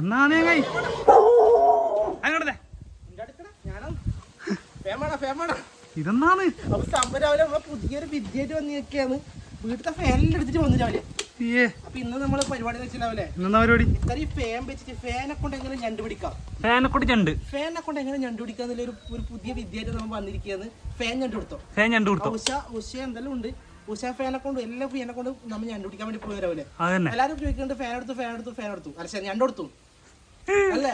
എന്നാണ് അങ്ങോട്ടേ ഇതെന്നാണ്? അപ്പൊ നമ്മളെ പുതിയൊരു വിദ്യയായിട്ട് വന്നിരിക്കുകയാണ് വീട്ടിലെ ഫാനിൽ എടുത്തിട്ട് വന്നു രാവിലെ. അപ്പൊ ഇന്ന് നമ്മൾ പരിപാടി പരിപാടി? ഇത്രയും ഫാൻ വെച്ചിട്ട് ഫാനെ കൊണ്ട് എങ്ങനെ ഞണ്ട് പിടിക്കാം? ഫാനെ കൊണ്ട് ഞണ്ട്. ഫാനെ കൊണ്ട് എങ്ങനെ ഞണ്ട് പിടിക്കാം എന്നുള്ള ഒരു ഒരു പുതിയ വിദ്യയായിട്ട് നമ്മൾ വന്നിരിക്കുകയാണ്. ഫാൻ ഞണ്ട് കൊടുത്തോ? ഫാൻ ഞണ്ട് കൊടുത്തോ? ഉഷ ഉഷ എന്തെല്ലാം ഉണ്ട്? ഉഷ ഫാനെ കൊണ്ട് എല്ലാ ഫാനെ കൊണ്ട് നമ്മൾ ഞണ്ട് പിടിക്കാൻ വേണ്ടി പോയി രാവിലെ എല്ലാരും ചോദിക്കുന്നുണ്ട് ഫാൻ എടുത്തു ഫാൻ എടുത്തു ഫാൻ എടുത്തു. അല്ല ശരി ഞണ്ട് കൊടുത്തു അല്ലേ?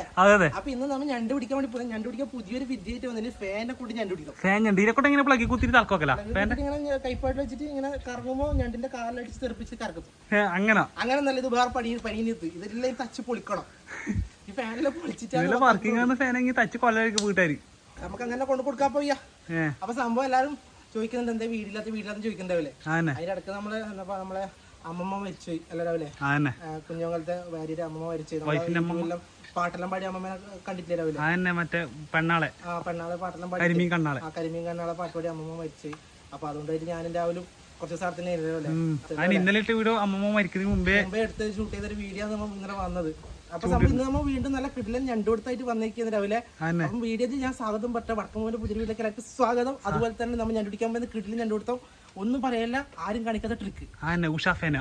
അപ്പൊ ഇന്ന് നമ്മൾ ഞണ്ട് പിടിക്കാൻ വേണ്ടി പോയി ഞണ്ട് പിടിക്കാൻ പുതിയൊരു വിദ്യയായിട്ട് വന്നിട്ട് ഫാനെ കൊണ്ട് ഞണ്ട് പിടിക്കാം ഫാൻ ഞണ്ട് ഇതിനെ എങ്ങനെ പ്ലഗി കുത്തിരി തലക്കോക്കല? ഇങ്ങനെ കൈപ്പാട്ട് വെച്ചിട്ട് ഇങ്ങനെ കറങ്ങുമ്പോ ഞണ്ടിന്റെ കാലിലടിച്ച് തെറിപ്പിച്ച് കറക്കും. അങ്ങനെ അങ്ങനെ? നല്ല ഇത് വേറെ പണി പണിയത് ഇതെല്ലാം തച്ച് പൊളിക്കണം. ഈ ഫാനിലെ പൊളിച്ചിട്ടാണ് ഇതിലെ വർക്കിംഗ് എങ്കിൽ തച്ച് കൊല്ലായിരിക്കും വീട്ടുകാർ നമുക്ക് അങ്ങനെ കൊണ്ട് കൊടുക്കാൻ പോയ്യാ അപ്പൊ സംഭവം എല്ലാരും ചോദിക്കുന്നുണ്ട് എന്താ വീടില്ലാത്ത വീടില്ലാത്ത ചോദിക്കണ്ടാവില്ലേ അതിനിടക്ക് നമ്മൾ എന്താ നമ്മളെ അമ്മമ്മ മരിച്ചു അല്ലേ കുഞ്ഞുങ്ങളത്തെ ഭാര്യയുടെ അമ്മമ്മ മരിച്ചു അമ്മമ്മ? പാട്ടെല്ലാം പാടി അമ്മമ്മനെ കണ്ടിട്ടില്ല രാവിലെ? മറ്റേ പെണ്ണാളെ. ആ പെണ്ണാളെ പാട്ടെല്ലാം പാടി കരിമീൻ കണ്ണാളെ. ആ കരിമീൻ കണ്ണാളെ പാട്ട് പാടി അമ്മമ്മ മരിച്ചു അപ്പൊ അതുകൊണ്ടായിട്ട് ഞാനും രാവിലെ കുറച്ച് സ്ഥലത്തിന് രാവിലെ ഇന്നലെ ഇട്ട വീഡിയോ അമ്മമ്മ മരിക്കുന്നതിന് മുമ്പേ മുമ്പേ എടുത്ത് ഷൂട്ട് ചെയ്തൊരു വീഡിയോ നമ്മൾ ഇങ്ങനെ വന്നത്. അപ്പൊ സംഭവം ഇന്ന് നമ്മൾ വീണ്ടും നല്ല കിടിലൻ ഞണ്ടുകൊടുത്തായിട്ട് വന്നിരിക്കുന്നത് രാവിലെ. അപ്പം വീഡിയോയിൽ ഞാൻ സ്വാഗതം പറ്റ വടക്കമോന്റെ പുതിയ വീട്ടിലേക്ക് സ്വാഗതം. അതുപോലെ തന്നെ നമ്മൾ ഞണ്ടുപിടിക്കാൻ പോകുന്ന കിടിലൻ ഞണ്ടുകൊടുത്തം. ഒന്നും പറയല്ല ആരും കാണിക്കാത്ത ട്രിക്ക് ഉഷാഫേന ഉഷ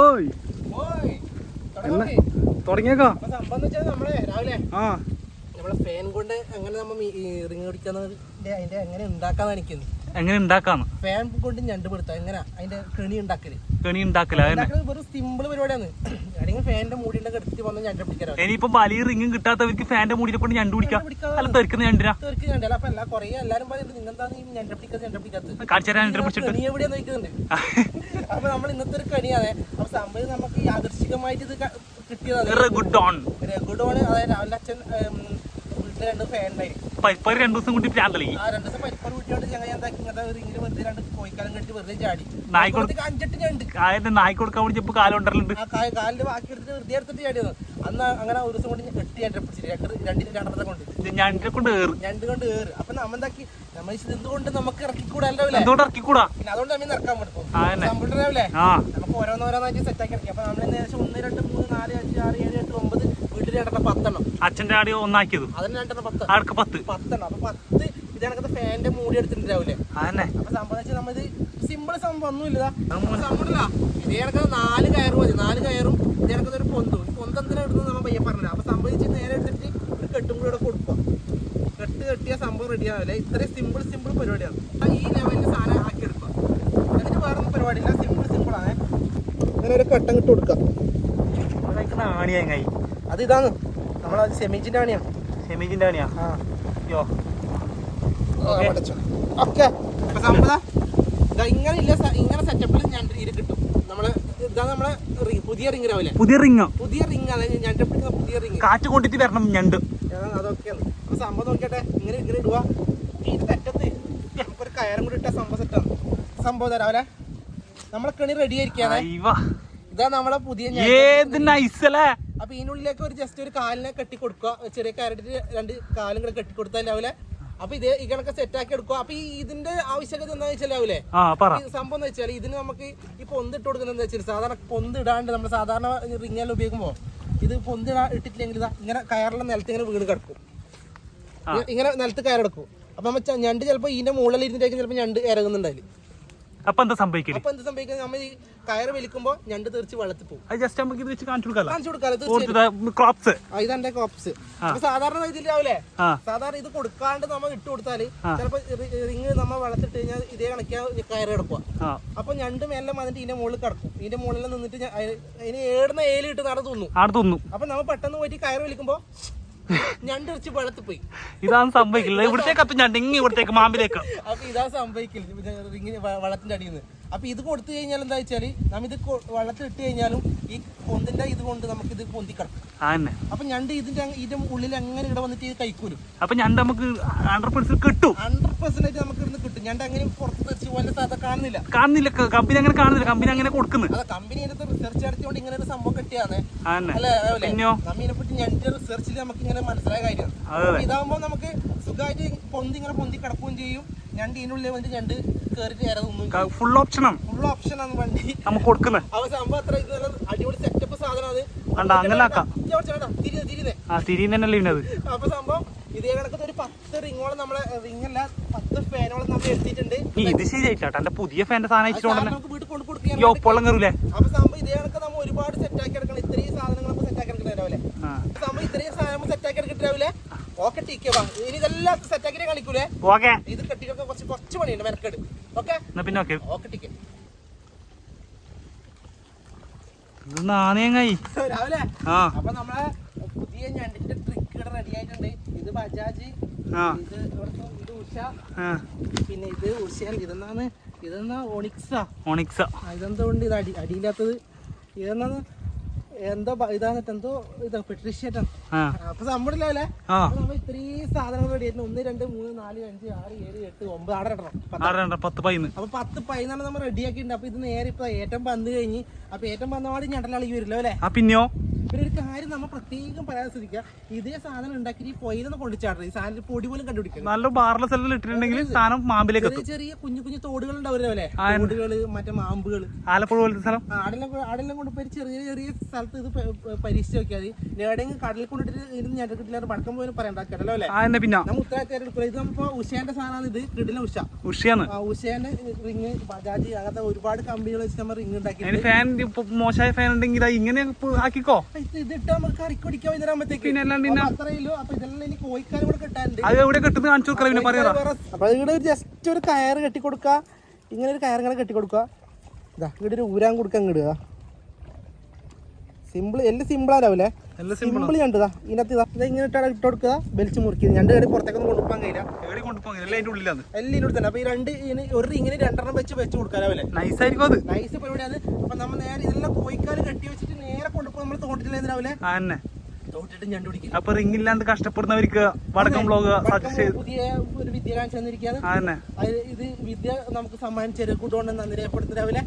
ഓയ്. ഓയ് തുടങ്ങിയേക്കോ? സംഭവം നമ്മളെ രാവിലെ ആ. നമ്മളെ ഫാൻ കൊണ്ട് എങ്ങനെ നമ്മൾ റിങ് പിടിക്കാന്നതിന്റെ അതിന്റെ എങ്ങനെ ഉണ്ടാക്കാന്ന് കാണിക്കുന്നത് എങ്ങനെ ഉണ്ടാക്കാന്ന്? ഫാൻ കൊണ്ട് ഞണ്ട് പിടുത്തം. എങ്ങനെ? അതിന്റെ കെണി ഉണ്ടാക്കൽ. കെണി ഉണ്ടാക്കല വെറും സിമ്പിൾ പരിപാടിയാണ്. അല്ലെങ്കിൽ ഫാനിന്റെ മൂടിയിലൊക്കെ എടുത്തിട്ട് വന്ന് ഞണ്ട് പിടിക്കാറ്. ഇനിയിപ്പോ വലിയ റിങ്ങും കിട്ടാത്തവർക്ക് ഫാൻറെ മൂടി കൊണ്ട് ഞണ്ട് പിടിക്കാം. അല്ല തെറിക്കുന്ന ഞണ്ടിനാ? തീർക്ക് ഞണ്ടല്ല അപ്പൊ എല്ലാ കൊറേ എല്ലാരും പറയുന്നത് നിങ്ങെന്താണ് ഈ ഞണ്ട് പിടിക്കാത്ത ഞണ്ട് പിടിക്കാത്തത്? കാണിച്ചു തരാൻ ഞണ്ട് പിടിച്ചിട്ട്. കെണി എവിടെയാ നോക്കുന്നുണ്ട് അപ്പൊ നമ്മൾ ഇന്നത്തെ ഒരു കണിയാണ്. അപ്പൊ സംഭവം നമുക്ക് യാദൃശികമായിട്ട് ഇത് കിട്ടിയതാണ്. ഗുഡ് ഓൺ അതായത് അവന്റെ അച്ഛൻ ഉം, രണ്ട് ദിവസം ഞണ്ട് അതിന്റെ നായി കൊടുക്കാൻ വിളിച്ചപ്പോ കാലുണ്ടല്ലുണ്ട് ആ കാ- കാലിന്റെ ബാക്കി എടുത്തിട്ട് വെറുതെ എടുത്തിട്ട് ചാടിയത് അന്ന് അങ്ങനെ ഒരു ദിവസം കൊണ്ട് ഞാൻ എട്ട് രണ്ട് രണ്ടിന് രണ്ടെണ്ണത്തെ കൊണ്ട്. ഞണ്ടിനെ കൊണ്ട് ഏറ്. ഞണ്ട് കൊണ്ട് ഏറ്. അപ്പൊ നമ്മ എന്താക്കി നമ്മൾ എന്തുകൊണ്ട് നമുക്ക് ഇറക്കിക്കൂടാല്ലോ അല്ലേ? എന്തുകൊണ്ട് ഇറക്കിക്കൂടാ? പിന്നെ അതുകൊണ്ട് നമ്മൾ ഇറക്കാൻ പറ്റും കമ്പ്യൂട്ടർ ആവില്ലേ? നമുക്ക് ഓരോന്നോരോന്നായിട്ട് സെറ്റ് ആക്കി ഇറക്കി. അപ്പൊ നമ്മൾ ഏകദേശം ഒന്ന് രണ്ട് മൂന്ന് നാല് അഞ്ച് ആറ് ഏഴ് എട്ട് ഒമ്പത് വീട്ടിൽ രണ്ടെണ്ണം പത്തെണ്ണം. അച്ഛന്റെ ആടി ഒന്നാക്കിയത്. അതിന് രണ്ടെണ്ണം പത്ത്. ആൾക്ക് പത്ത്? പത്തെണ്ണം. അപ്പൊ പത്ത് ഇത് കണക്കത്തെ ഫാനിന്റെ മൂടി എടുത്തിട്ടുണ്ടാവില്ലേ? അതന്നെ. അപ്പൊ സംഭവം വെച്ചാൽ നമ്മത് സിമ്പിൾ സംഭവം ഒന്നുമില്ല സംഭവമില്ല ഇതേ. കണക്കത് നാല് കയറും മതി. നാല് കയറും ഇതേ കണക്കത് ഒരു പൊന്തും. പൊന്ത് എന്തിനാ ഇടുന്നത് നമ്മൾ പയ്യെ പറഞ്ഞില്ല? അപ്പൊ സംഭവിച്ച് നേരെ എടുത്തിട്ട് ഒരു കെട്ടും കൂടെ ഇവിടെ കൊടുക്കുക. കെട്ട് കെട്ടിയ സംഭവം റെഡി ആവില്ല. ഇത്രയും സിമ്പിൾ സിമ്പിൾ പരിപാടിയാണ്. ഈ ലെവലിൽ സാധനം ആക്കി എടുക്കുക. എന്നിട്ട് വേറെ ഒന്നും പരിപാടിയില്ല. സിമ്പിൾ സിമ്പിൾ ആണ്. ഇങ്ങനെ ഒരു കട്ടം കിട്ട് കൊടുക്കുക. ആണിയാ കൈ അത് ഇതാണ് നമ്മളത് സെമിജിന്റെ ആണിയാ സെമിജിന്റെ ആണിയാ യോ. ഓക്കെ. ഇങ്ങനെ ഇല്ല ഇങ്ങനെ സെറ്റപ്പിൽ ഞാൻ ഇത് കിട്ടും. നമ്മൾ ഇതാണ് നമ്മളെ പുതിയ റിംഗ് രാവിലെ പുതിയ റിംഗ് പുതിയ റിംഗ് ആണ്. ഞാൻ പുതിയ റിംഗ് കാറ്റ് കൊണ്ടിട്ട് വരണം ഞണ്ട്. അതൊക്കെയാണ് അപ്പൊ സംഭവം നോക്കിയട്ടെ. ഇങ്ങനെ ഇങ്ങനെ ഇടുക ഇത് തെറ്റത്ത് നമുക്കൊരു കയറും കൂടി ഇട്ട സംഭവം സെറ്റാണ് സംഭവം തരാം രാവിലെ. നമ്മളെ കണി റെഡി ആയിരിക്കാണ്. ഇതാ നമ്മളെ പുതിയ. ഏത് നൈസല്ലേ അപ്പൊ ഇതിനുള്ളിലേക്ക് ഒരു ജസ്റ്റ് ഒരു കാലിനെ കെട്ടി കൊടുക്കുക ചെറിയ കാരറ്റ് രണ്ട് കാലും കൂടെ കെട്ടി കൊടുത്താൽ രാവിലെ. അപ്പൊ ഇത് ഇങ്ങനൊക്കെ കണക്ക് സെറ്റ് ആക്കി എടുക്കുക. അപ്പൊ ഈ ഇതിന്റെ ആവശ്യകത എന്താ ഈ സംഭവം എന്ന് വെച്ചാൽ ഇതിന് നമുക്ക് ഈ പൊന്തിട്ട് കൊടുക്കുന്നത് എന്താ വെച്ചാൽ സാധാരണ പൊന്തിടാണ്ട് നമ്മൾ സാധാരണ റിങ്ങെല്ലാം ഉപയോഗിക്കുമ്പോൾ ഇത് പൊന്തിടാ ഇടാ ഇട്ടിട്ടില്ലെങ്കിൽ ഇങ്ങനെ കയറെല്ലാം നിലത്ത് ഇങ്ങനെ വീട് കിടക്കും. ഇങ്ങനെ നിലത്ത് കയറെടുക്കും. അപ്പൊ നമ്മൾ ഞണ്ട് ചിലപ്പോൾ ഇതിന്റെ മുകളിൽ ഇരുന്നിട്ടേക്ക് ചിലപ്പോൾ ഞണ്ട് ഇറങ്ങുന്നുണ്ടായില്ല അപ്പൊ എന്താ സംഭവിക്കൽ? അപ്പൊ എന്ത് സംഭവിക്കുന്നത് നമ്മൾ ഈ കയറ് വലിക്കുമ്പോൾ ഞണ്ട് തീർച്ച വെള്ളത്തിൽ പോകും. അത് ജസ്റ്റ് നമുക്ക് ഇത് വെച്ച് കാണിച്ചു കൊടുക്കാം കാണിച്ചു ഇതാണ്ടെ തീർച്ചയായും ക്രോപ്സ് ആ, ഇതെന്റെ കോപ്സ് അപ്പൊ സാധാരണ ഇതിൽ രാവിലെ ആ. സാധാരണ ഇത് കൊടുക്കാണ്ട് നമ്മൾ ഇട്ട് കൊടുത്താൽ ചിലപ്പോ റിങ് നമ്മ വെള്ളത്തിട്ട് കഴിഞ്ഞാൽ ഇതേ കണക്കാ കയറ് കിടക്കുക. ആ. അപ്പൊ ഞണ്ട് മേലെ വന്നിട്ട് ഇതിന്റെ മുകളിൽ കിടക്കും. ഇതിന്റെ മുകളിൽ നിന്നിട്ട് ഇനി അതിന് ഏടുന്ന ഏലി ഇട്ട് നട തിന്നു. ആടെ അപ്പൊ നമ്മൾ പെട്ടെന്ന് പോയിട്ട് കയറ് വലിക്കുമ്പോ പോയി. ഇതാണ് സംഭവിക്കില്ല ഇവിടത്തേക്ക് അപ്പൊ ഞണ്ട് ഇങ്ങ് ഇവിടത്തേക്ക് മാമ്പിലേക്ക് അപ്പൊ ഇതാ സംഭവിക്കില്ല ഇങ്ങനെ വെള്ളത്തിന്റെ അടിയിൽ നിന്ന്. അപ്പൊ ഇത് കൊടുത്തു കഴിഞ്ഞാൽ എന്താ വെച്ചാൽ നമ്മ ഇത് വെള്ളത്തിൽ ഇട്ട് കഴിഞ്ഞാലും ഈ പൊന്തിന്റെ ഇത് കൊണ്ട് നമുക്ക് ഇത് പൊന്തി കിടക്കും. അപ്പൊ ഞണ്ട് ഇതിന്റെ ഇതിന്റെ ഉള്ളിൽ എങ്ങനെ ഇവിടെ വന്നിട്ട് ഇത് കഴിക്കൂലും? അപ്പൊ ഞണ്ട് നമുക്ക് ഹൺഡ്രഡ് പെർസെന്റ് കിട്ടും. ഹൺഡ്രഡ് പെർസെന്റേജ് അങ്ങനെ പുറത്ത് തെറിച്ച് പോലെ സാധനം കാണുന്നില്ല. കമ്പനി അങ്ങനെ കാണുന്നില്ല. കമ്പനി അങ്ങനെ കൊടുക്കുന്നു. അതെ കമ്പനി അതിനകത്ത് റിസർച്ച് നടത്തിയോണ്ട് ഇങ്ങനെ ഒരു സംഭവം കിട്ടിയാണ്? നമ്മിനെ പറ്റി ഞണ്ടിന്റെ റിസർച്ചിൽ നമുക്ക് ഇങ്ങനെ മനസ്സിലായ കാര്യമാണ് ഇതാകുമ്പോ നമുക്ക് സുഖമായിട്ട് പൊന്തി ഇങ്ങനെ പൊന്തി കിടക്കുകയും ചെയ്യും. ഞണ്ട് ഇതിനുള്ളിൽ ഞണ്ട് ഫുൾ ഓപ്ഷനാണ് ഫുൾ ഓപ്ഷൻ വണ്ടി. നമുക്ക് കൊടുക്കുന്നത് അവ സംഭവം അത്ര ഇത് നല്ല അടിപൊളി സെറ്റപ്പ് സാധനം അത് അങ്ങനെ ആക്കാം തിരിയുന്നതല്ലേ അപ്പൊ സംഭവം ഇതേ കണക്കത്തെ ഒരു പത്ത് റിങ്ങോളം നമ്മളെ റിങ്ങല്ല പത്ത് ഫാനോളം നമ്മൾ എടുത്തിട്ടുണ്ട്. ഇത് ശരിയായിട്ടാ എന്റെ പുതിയ ഫാന്റെ സാധനം സാധനം നമുക്ക് വീട്ടിൽ കൊണ്ട് കൊടുക്കാൻ ഒപ്പോളം കയറൂലേ? അപ്പൊ സംഭവം ഇതേ കണക്ക് നമ്മൾ ഒരുപാട് സെറ്റ് ആക്കി എടുക്കണം. ഇത്രയും സാധനങ്ങൾ നമുക്ക് സെറ്റ് ആക്കി എടുക്കണ്ടാവില്ലേ സംഭവം ഇത്രയും സാധനം സെറ്റ് ആക്കി എടുക്കണ്ടാവില്ലേ ഓക്കെ ടീക്കേ വാ. ഇനി ഇതെല്ലാം സെറ്റ് ആക്കി കളിക്കൂലേ? ഓക്കെ ഇത് കെട്ടിക്കൊക്കെ കുറച്ച് കുറച്ച് പണിയുണ്ട് മെനക്കെട്. ഓക്കെ പിന്നെ ഓക്കെ ഓക്കെ ടീക്കേ ഇത് നാണയങ്ങായി. രാവിലെ. ആ. അപ്പൊ നമ്മളെ പുതിയ ഞണ്ടിന്റെ ട്രിക്ക് ഇവിടെ റെഡി ആയിട്ടുണ്ട്. ഇത് ബജാജ് ഇത് ഉഷ. പിന്നെ ഇത് ഉഷ ഇതെന്നാണ് ഇതെന്നാ ഓണിക്സാ ഓണിക്സ ഇതെന്തുകൊണ്ട് ഇത് അടി അടിയില്ലാത്തത്? ഇതെന്നാണ് എന്തോ ഇതാണ് എന്തോ? ഇതാ പെട്രീഷ്യേറ്റാണ് അപ്പൊ സമ്മതില്ലേ ആ. നമ്മൾ ഇത്രയും സാധനങ്ങൾ റെഡി ആയിരുന്നു. ഒന്ന് രണ്ട് മൂന്ന് നാല് അഞ്ച് ആറ് ഏഴ് എട്ട് ഒമ്പത്. ആറ് രണ്ട പത്ത്. പതിന്ന് അപ്പൊ പത്ത് പതിനാണ് നമ്മൾ റെഡിയാക്കിയിട്ടുണ്ട് അപ്പൊ ഇത് നേരെ ഇപ്പൊ ഏറ്റവും വന്നു കഴിഞ്ഞ് അപ്പൊ ഏറ്റവും വന്ന പാട് ഞണ്ടലാളി വരില്ലോ അല്ലേ? പിന്നെയോ? പിന്നെ ഒരു കാര്യം നമ്മൾ പ്രത്യേകം പറയാൻ ശ്രദ്ധിക്കുക. ഇതേ സാധനം ഉണ്ടാക്കി ഈ പൊയിലൊന്ന് കൊണ്ടുചാടണം. ഈ സാധനം പൊടി പോലും കണ്ടുപിടിക്കണം. നല്ല ബാറിലെ സ്ഥലത്ത് ഇട്ടിട്ടുണ്ടെങ്കിൽ സാധനം മാമ്പിലേക്ക് ചെറിയ ചെറിയ കുഞ്ഞു കുഞ്ഞു തോടുകൾ ഉണ്ടാവില്ലേ തോടുകൾ മറ്റേ മാമ്പുകൾ ആലപ്പുഴ പോലത്തെ സ്ഥലം? ആടെല്ലാം ആടെല്ലാം കൊണ്ടുപോയി ചെറിയ ചെറിയ സ്ഥലത്ത് ഇത് പരീക്ഷിച്ച് നോക്കിയാൽ മതി. എവിടെയെങ്കിലും കടലിൽ കൊണ്ടിട്ട് ഇരുന്ന് ഞാൻ കിട്ടില്ല പടക്കം പോലും പറയണ്ട കേട്ടല്ലോ അല്ലേ? പിന്നെ? നമ്മൾ ഉത്തരവാദിത്തം എടുക്കില്ല ഇത് നമ്മളിപ്പോ ഉഷേന്റെ സാധനമാണ് ഇത് കിടില ഉഷ. ഉഷയാണ്. ഉഷേന്റെ റിങ് ബജാജ് അങ്ങനത്തെ ഒരുപാട് കമ്പനികൾ വെച്ച് നമ്മൾ റിങ് ഉണ്ടാക്കി ഫാൻ മോശമായ ഫാൻ ഉണ്ടെങ്കിൽ ഇങ്ങനെ ആക്കിക്കോ. ജസ്റ്റ് ഒരു കയർ കെട്ടി കൊടുക്ക. ഇങ്ങനെ ഒരു കയർ ഇങ്ങനെ കെട്ടി കൊടുക്കുക ഇതാ ഇവിടെ ഒരു ഊരാൻ കൊടുക്കാൻ ഇടുക സിമ്പിൾ എല്ലാം സിമ്പിൾ ആരാവില്ലേ സിമ്പിൾ ഞണ്ട് ഇതാ ഇതിനകത്ത് ഇതാ ഇങ്ങനെ ഇട്ടാണ് ഇട്ട് കൊടുക്കുക. വലിച്ചു മുറിക്കുക ഞണ്ട് കയറി പുറത്തേക്കൊന്നും കൊണ്ടുപോകാൻ കഴിയില്ല. എവിടെ കൊണ്ടുപോകാൻ എല്ലാം അതിന്റെ ഉള്ളിലാണ്. എല്ലാം തന്നെ. അപ്പൊ ഈ രണ്ട് ഇതിന് ഒരു റിങ്ങിന് രണ്ടെണ്ണം വെച്ച് വെച്ച് കൊടുക്കാനാവില്ലേ നൈസ് ആയിരിക്കും അത്. നൈസ് പരിപാടിയാണ് അപ്പൊ നമ്മൾ നേരെ ഇതെല്ലാം കോഴിക്കാൽ കെട്ടി വെച്ചിട്ട് നേരെ കൊണ്ടുപോയി നമ്മൾ തോട്ടിട്ടില്ല രാവിലെ തന്നെ. അപ്പൊ റിംഗ് ഇല്ലാണ്ട് കഷ്ടപ്പെടുന്നവർക്ക് വടക്കം ബ്ലോഗ് പുതിയ ഒരു വിദ്യ കാണിച്ചു തന്നിരിക്കുകയാണ്. ഇത് വിദ്യ നമുക്ക് സമ്മാനിച്ച രഘുഡോണ്ട് നന്ദി രേഖപ്പെടുത്തി. രാവിലെ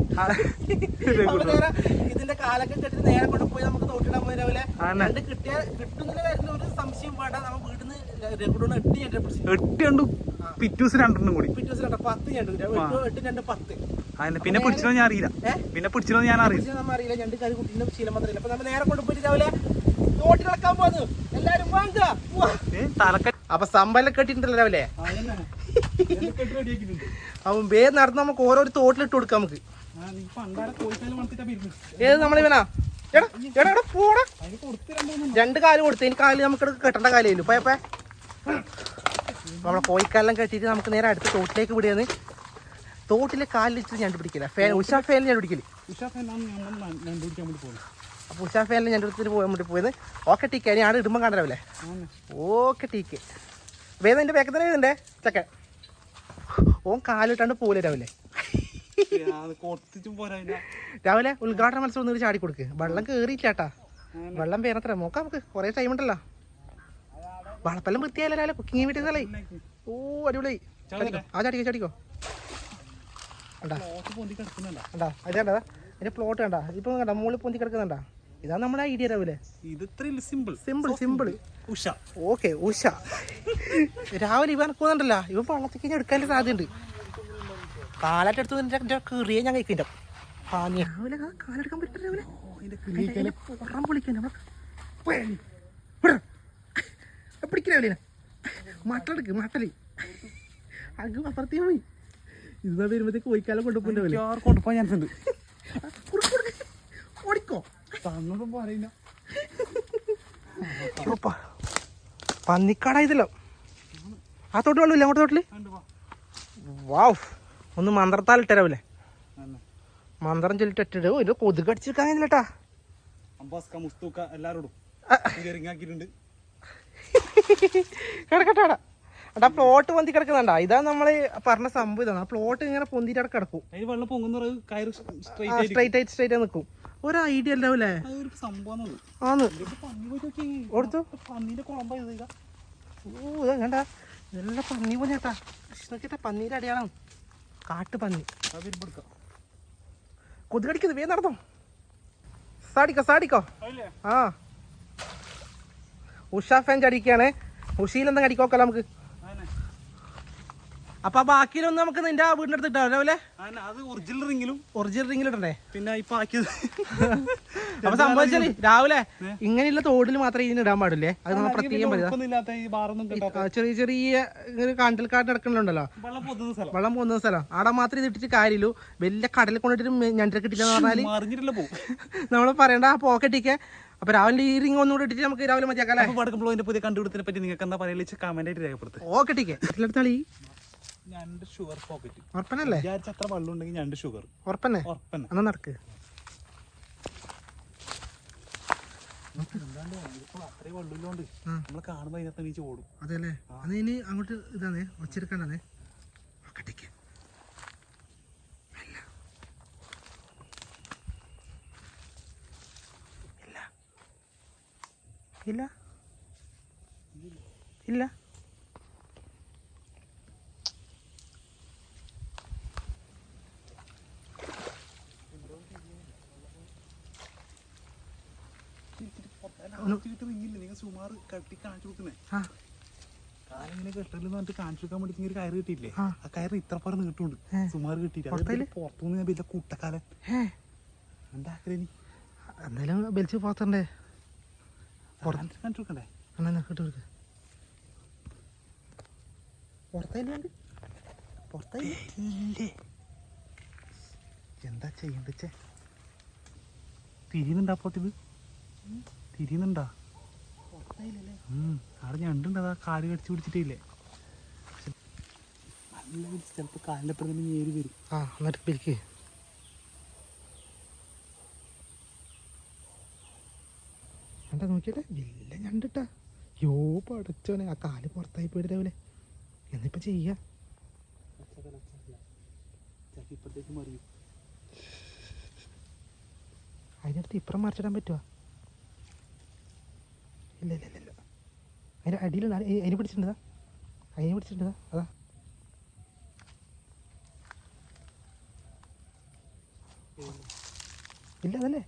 ഇതിന്റെ കാലൊക്കെ കെട്ടി നേരെ കൊണ്ടുപോയി നമുക്ക് തോട്ടിടാൻ പോയി രാവിലെ കിട്ടിയ കിട്ടുന്ന കാര്യത്തിൽ ഒരു സംശയം വേണ്ട. നമ്മ വീട്ടിൽ നിന്ന് എട്ട് കണ്ടു. പിറ്റൂസ് രണ്ടെണ്ണം കൂടി. പിന്നെ പിടിച്ചോ ഞാൻ അറിയില്ല. പിന്നെ പിടിച്ചോ ഞാൻ അറിയില്ല. കുട്ടീന്റെ ശീലം മാത്രമില്ല. അപ്പൊ നമ്മൾ നേരെ രാവിലെ എല്ലാരും അപ്പൊ സമ്പലം കെട്ടിട്ടുണ്ടല്ലോ രാവിലെ. അവൻ വേ നടന്ന് നമുക്ക് ഓരോ തോട്ടിലിട്ട് കൊടുക്കാം നമുക്ക്. ഏത് നമ്മളിവനാ എടാ എടാ എടാ പോടാ. രണ്ട് കാൽ കൊടുത്തു ഇനി കാൽ നമുക്ക് കെട്ടേണ്ട കാലയില്ല പോയപ്പേ നമ്മളെ കോഴിക്കാലം കെട്ടിയിട്ട് നമുക്ക് നേരെ അടുത്ത തോട്ടിലേക്ക് വിടുകയാണ്. തോട്ടിലെ കാലിൽ വെച്ചിട്ട് ഞണ്ട് പിടിക്കില്ല. ഫാൻ ഉഷാ ഫാനിൽ ഞണ്ട് പിടിക്കില്ല? അപ്പോൾ ഉഷാ ഫാനിൽ ഞണ്ട് എടുത്തിട്ട് പോകാൻ വേണ്ടി പോയത്. ഓക്കെ ടീക്ക്. ഇനി ആട് ഇടുമ്പോൾ കണ്ടല്ലേ ഓക്കെ ടീക്ക്. വേദന എന്റെ വേദണ്ടേ ചക്ക. ഓൻ കാലിട്ടാണ്ട് പോലെ രാവിലെ? രാവിലെ ഉദ്ഘാടന മത്സരം ഒന്നും ചാടി കൊടുക്ക് വെള്ളം കയറിയില്ലാട്ടാ വെള്ളം പേരത്ര നോക്കാം നമുക്ക്. കുറേ ടൈം ഉണ്ടല്ലോ. വളപ്പെല്ലാം വൃത്തിയായാലും രാവിലെ കുക്കിങ് വീട്ടിൽ ഓ അടിപൊളി. ചാടിക്കോ. ആ ചാടിക്കോ ചാടിക്കോ. അത് കണ്ടാ? അതിന്റെ പ്ലോട്ട് കണ്ടാ? ഇപ്പൊ കണ്ടാ? മുകളിൽ പൊന്തി കിടക്കുന്നുണ്ടാ? ഇതാ നമ്മുടെ ഐഡിയ രാവിലെ ഇത് simple simple simple Usha. Okay Usha. രാവിലെ ഇവൻ എനക്കുന്നുണ്ടല്ലോ ഇവൻ വള്ളത്തിൽ കഴിഞ്ഞാൽ എടുക്കാൻ സാധ്യതയുണ്ട്. കാലായിട്ട് എടുത്ത് കീറിയ ഞാൻ നീ രാവിലെ കാലെടുക്കാൻ പറ്റില്ല രാവിലെ പുറം പൊളിക്കാൻ നമ്മളെ പിടിക്കില്ല മട്ടലെടുക്ക് മട്ടൽ. അങ്ങ് അപ്പുറത്തേ പോയി. ഇതാ വരുമ്പോഴത്തേക്ക് കോയിക്കാലം കൊണ്ടുപോയില്ലേ കൊണ്ടുപോകാൻ ചാൻസ് ഉണ്ട്. ഓടിക്കോ. തന്നതും പറയില്ല. പന്നിക്കാടാ ഇതല്ലോ ആ തോട്ട് വെള്ളമില്ല? അങ്ങോട്ട് തോട്ടിൽ? വാവ് ഒന്ന് മന്ത്രത്താൽ ഇട്ടരാവില്ലേ മന്ത്രം ചൊല്ലിട്ട് ഇട്ടിട്ട് ഒരു കൊതുക് അടിച്ചിരിക്കാൻ കഴിഞ്ഞില്ലട്ടാ. അംബാസ്ക ഇറങ്ങാക്കിയിട്ടുണ്ട് കിടക്കട്ടാടാ അടാ പ്ലോട്ട് പൊന്തി കിടക്കുന്നുണ്ടാ? ഇതാ നമ്മൾ പറഞ്ഞ സംഭവം ഇതാണ്. ആ പ്ലോട്ട് ഇങ്ങനെ പൊന്തിട്ട് അവിടെ കിടക്കും. വെള്ളം പൊങ്ങുന്ന കയറ് സ്ട്രൈറ്റ് ആയിട്ട് സ്ട്രൈറ്റ് നിൽക്കും ഒരു ഐഡിയ സംഭവം ആന്ന് ഓർത്തു? ഓ ഇതാ കണ്ട? നല്ല പന്നി പോഞ്ഞേട്ടാ നോക്കിട്ടാ പന്നീന്റെ അടയാളം. കാട്ടു പന്നി. കൊതുകടിക്കുന്നത് വേ നടന്നോ. സാടിക്കോ സാടിക്കോ. ആ. ഉഷ ഫാൻ ചടിക്കുകയാണ് ഉഷയിൽ എന്താ കടിക്കോക്കല്ല നമുക്ക്. അപ്പൊ ബാക്കിയിലൊന്നും നമുക്ക് നിന്റെ ആ വീടിന്റെ അടുത്ത് ഇട്ടാ രാവിലെ അതന്നെ. അത് ഒറിജിനൽ റിംഗിലും ഒറിജിനൽ റിംഗിൽ ഇടണ്ടേ? പിന്നെ ഇപ്പൊ ആക്കിയത്. അപ്പൊ സംഭവിച്ചാൽ രാവിലെ ഇങ്ങനെയുള്ള തോടിൽ മാത്രമേ ഇതിന് ഇടാൻ പാടില്ലേ? അത് നമ്മൾ പ്രത്യേകം ചെറിയ ചെറിയ ഇങ്ങനെ കാണ്ടിൽ കാട്ട് നടക്കണുണ്ടല്ലോ വെള്ളം പോകുന്ന സ്ഥലം. അവിടെ മാത്രം ഇത് ഇട്ടിട്ട് കാര്യമില്ലൂ. വലിയ കടലിൽ കൊണ്ടിട്ട് കിട്ടില്ലെന്ന് പറഞ്ഞാൽ നമ്മൾ പറയണ്ട ആ പോക്കറ്റിക്ക് അപ്പൊ രാവിലെ ഈ റിംഗ് ഒന്നുകൂടെ ഇട്ടിട്ട് നമുക്ക് രാവിലെ മതിയാക്കാം അല്ലേ അപ്പൊ വടക്കുമ്പോഴതിന്റെ പുതിയ കണ്ടുപിടുത്തിനെ പറ്റി നിങ്ങൾക്ക് എന്താ പറയുക കമന്റ് ആയിട്ട് രേഖപ്പെടുത്തുക ടീക്കെ. എടുത്താളി രണ്ട് ഷുഗർ പോക്കറ്റ് ഉറപ്പനല്ലേ? വിചാരിച്ച അത്ര വെള്ളം ഉണ്ടെങ്കിൽ രണ്ട് ഷുഗർ ഉറപ്പന്നെ ഉറപ്പന്നെ എന്നാ നടക്ക്? അത്രയും വെള്ളമില്ലോണ്ട് ആ. നമ്മൾ കാണുമ്പോ അതിനകത്ത് നീച്ച് ഓടും. അതെ അല്ലേ അങ്ങോട്ട് ഇതാണേ ഒച്ചെടുക്കണ്ടേ പോക്കറ്റിക്ക് ഇല്ല. ഇല്ല. സുമാർ കട്ടി കാണിച്ചു കൊടുക്കുന്നേ? ആ. കാലിങ്ങനെ കെട്ടലെന്ന് പറഞ്ഞിട്ട് കാണിച്ചു കൊടുക്കാൻ വേണ്ടി ഒരു കയറ് കിട്ടിയില്ലേ? ആ. കയറ് ഇത്ര പറ നീട്ടുണ്ട് ഏ. സുമാർ കിട്ടിയിട്ട് പുറത്തേൽ? പുറത്തുനിന്ന് ഞാൻ വലിയ കൂട്ടക്കാലൻ. ഏ. എന്താക്കലേ എന്തായാലും ബെൽച്ച് പോത്തണ്ടേ കൊടുക്കണ്ടേ? എന്നാ കിട്ടു കൊടുക്ക്. എന്താ ചെയ്യണ്ടേ തിരിയുന്നുണ്ടാ അപ്പോത്തിത് തിരിയുന്നുണ്ടാ? അവിടെ ഞണ്ടുണ്ട് അതാ കാൽ കടിച്ചു പിടിച്ചിട്ടില്ലേ നല്ല പിടിച്ച് ചിലപ്പോ കാലിന്റെ അപ്പുറം തന്നെ നേരി വരും. ആ എന്നിട്ട് പിരിക്ക്. എന്താ നോക്കിയിട്ട് വലിയ ഞണ്ടിട്ടാ യോ പടച്ചോനെ ആ കാൽ പുറത്തായി പോയിട്ട് രാവിലെ എന്നിപ്പോ ചെയ്യാ? അതിനടുത്ത് ഇപ്പുറം മറിച്ചിടാൻ പറ്റുമോ ഇല്ല ഇല്ല ഇല്ല അതിന് അത് അതിന് പിടിച്ചിട്ടുണ്ടതാ. അതിന് പിടിച്ചിട്ടുണ്ടതാ. അതാ. ഇല്ല അതല്ലേ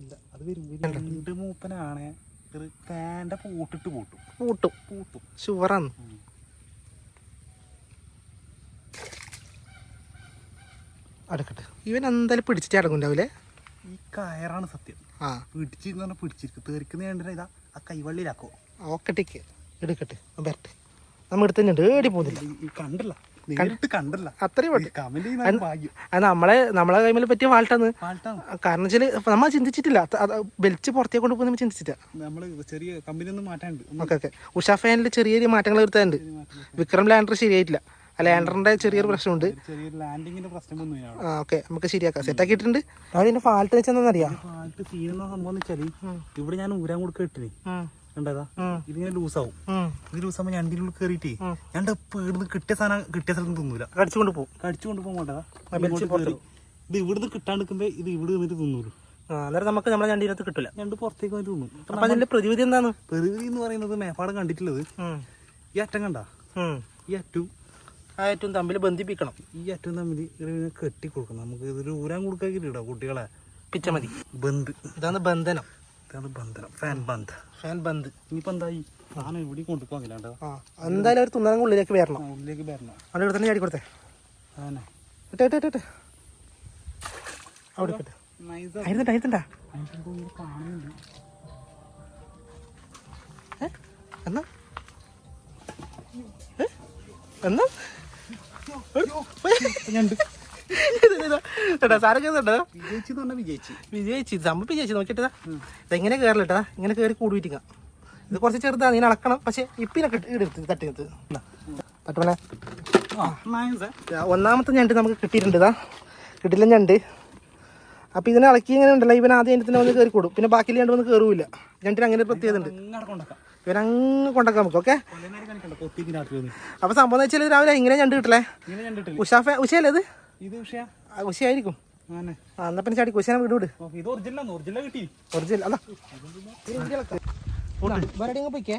ഇല്ല അത് വരും. രണ്ട് മൂപ്പനാണ്. ഫാന്റെ പൂട്ടിട്ട് പൂട്ടും. പൂട്ടും. പൂട്ടും. ഷുവറാണ്. അടുക്കട്ടെ. ഇവൻ എന്തായാലും പിടിച്ചിട്ട് അടങ്ങുണ്ടാവില്ലേ ഈ കയറാണ് സത്യം. ആ. പിടിച്ചിരുന്ന് പറഞ്ഞാൽ പിടിച്ചിരിക്കും. തീർക്കുന്ന വേണ്ടി ഇതാ ആ കൈവള്ളിയിലാക്കോ ഓക്കട്ടിക്ക് എടുക്കട്ടെ. വരട്ടെ. നമ്മൾ എടുത്തുണ്ട് ഏടി പോകുന്നില്ല. കണ്ടല്ല. നേരിട്ട് കണ്ടല്ല. അത്രയും നമ്മളെ നമ്മളെ കൈമിൽ പറ്റിയ ഫാൾട്ടാണ് കാരണം വെച്ചാൽ നമ്മൾ ചിന്തിച്ചിട്ടില്ല. ബെൽറ്റ് പുറത്തേക്ക് കൊണ്ട് പോകുന്ന ചിന്തിച്ചില്ല നമ്മൾ ചെറിയ കമ്പനി ഒന്നും മാറ്റാണ്ട് ഓക്കെ ഓക്കെ. ഉഷ ഫാനിൽ ചെറിയ ചെറിയ മാറ്റങ്ങൾ വരുത്താനുണ്ട്. വിക്രം ലാൻഡർ ശരിയായിട്ടില്ല. ആ ലാൻഡറിന്റെ ചെറിയൊരു പ്രശ്നമുണ്ട്. ലാൻഡിങ്ങിന്റെ പ്രശ്നം ഓക്കെ. നമുക്ക് ശരിയാക്കാം. സെറ്റ് ആക്കിയിട്ടുണ്ട്. അതിന്റെ ഫാൾട്ട് വെച്ചെന്നറിയാം സംഭവം എന്ന് വെച്ചാൽ ഇവിടെ ഞാൻ ഊരാൻ കൊടുക്ക ഇട്ടിന് കണ്ടതാ? ഇതിങ്ങനെ ലൂസാവും. ഇത് ലൂസാകുമ്പോ ഞണ്ടിനുള്ളിൽ കയറിയിട്ടേ ഞണ്ട് ഇവിടുന്ന് കിട്ടിയ സാധനം കിട്ടിയ സ്ഥലത്ത് തിന്നൂല. കടിച്ചുകൊണ്ട് പോകും കടിച്ചുകൊണ്ട് പോകാൻ വേണ്ടതാ. ഇത് ഇവിടുന്ന് കിട്ടാണ്ടിരിക്കുമ്പോ ഇത് ഇവിടെ നിന്നിട്ട് തിന്നൂലു. അന്നേരം നമുക്ക് നമ്മളെ ഞണ്ടിനകത്ത് കിട്ടില്ല ഞണ്ട് പുറത്തേക്ക് വന്നിട്ട് തിന്നും. അപ്പൊ അതിന്റെ പ്രതിവിധി എന്താണ്? പ്രതിവിധി എന്ന് പറയുന്നത് മേപ്പാടം കണ്ടിട്ടുള്ളത് ഈ അറ്റം കണ്ട? ഈ അറ്റവും ആ ഏറ്റവും തമ്മിൽ ബന്ധിപ്പിക്കണം. ഈ അറ്റവും തമ്മിൽ കെട്ടി കൊടുക്കണം നമുക്ക് ഇതൊരു ഊരാൻ കൊടുക്കാക്കിട്ടോ കുട്ടികളെ. പിച്ച മതി. ബന്ധ് ഇതാണ് ബന്ധനം. ഇതാണ് ബന്ധനം ഫാൻ ബന്ദ് ഫാൻ ബന്ദ്. ഇനിയിപ്പോ എന്തായി? സാധനം ഇവിടെ കൊണ്ടുപോകില്ലാണ്ട് ആ എന്തായാലും ഒരു തുന്നലും ഉള്ളിലേക്ക് വരണം. ഉള്ളിലേക്ക് വരണം. അവിടെ ഇവിടെ തന്നെ ചാടി കൊടുത്തേ. അതന്നെ. ഇട്ടെ ഇട്ടെ ഇട്ടെ, അവിടെ ഇട്ടെ. നൈസ് ആയിരുന്നണ്ട ആയിരുന്നണ്ട കാണുന്നുണ്ട് എന്നാ? എന്നാ? ഞണ്ട് സാറ് കേട്ടോ വിജയിച്ചു പറഞ്ഞാൽ വിജയിച്ചു. വിജയിച്ചു. സംഭവം വിജയിച്ചു നോക്കിട്ടാ ഇതെങ്ങനെ കയറില്ലട്ടാ ഇങ്ങനെ കയറി ഇത് കുറച്ച് ചെറുതാണ് ഇങ്ങനെ അളക്കണം. പക്ഷെ ഇപ്പിനൊക്കെ എടുത്ത് തട്ടുമല്ലേ ഒന്നാമത്തെ ഞണ്ട് നമുക്ക് കിട്ടിയിട്ടുണ്ട് ഇതാ കിട്ടില്ല ഞണ്ട്. അപ്പൊ ഇതിനെ ഇളക്കി ഇങ്ങനെ ഉണ്ടല്ലോ ഇവൻ ആദ്യം എന്റെ തന്നെ വന്ന് കയറി കൂടും. പിന്നെ ബാക്കി ഞണ്ട് വന്ന് കയറൂല ഞണ്ടിന് അങ്ങനെ പ്രത്യേകത ഉണ്ട്. ഇവനങ്ങ് കൊണ്ടാക്കാം. നമുക്ക് ഓക്കെ? അപ്പൊ സംഭവം എന്ന് വെച്ചാൽ രാവിലെ ഇങ്ങനെ ഞണ്ട് കിട്ടലേ. ഉഷാഫ ഉഷയല്ലേ ഇത്? ഇത് വിഷയ ആ, ഉഷയായിരിക്കും. എന്നാ പിന്നെ ചാടി കുശാന വീട് ഇത് ഒറിജിനൽ ഒറിജിനൽ കിട്ടി. ഒറിജിനൽ അല്ല വരടിങ്ങ പോയിക്കേ?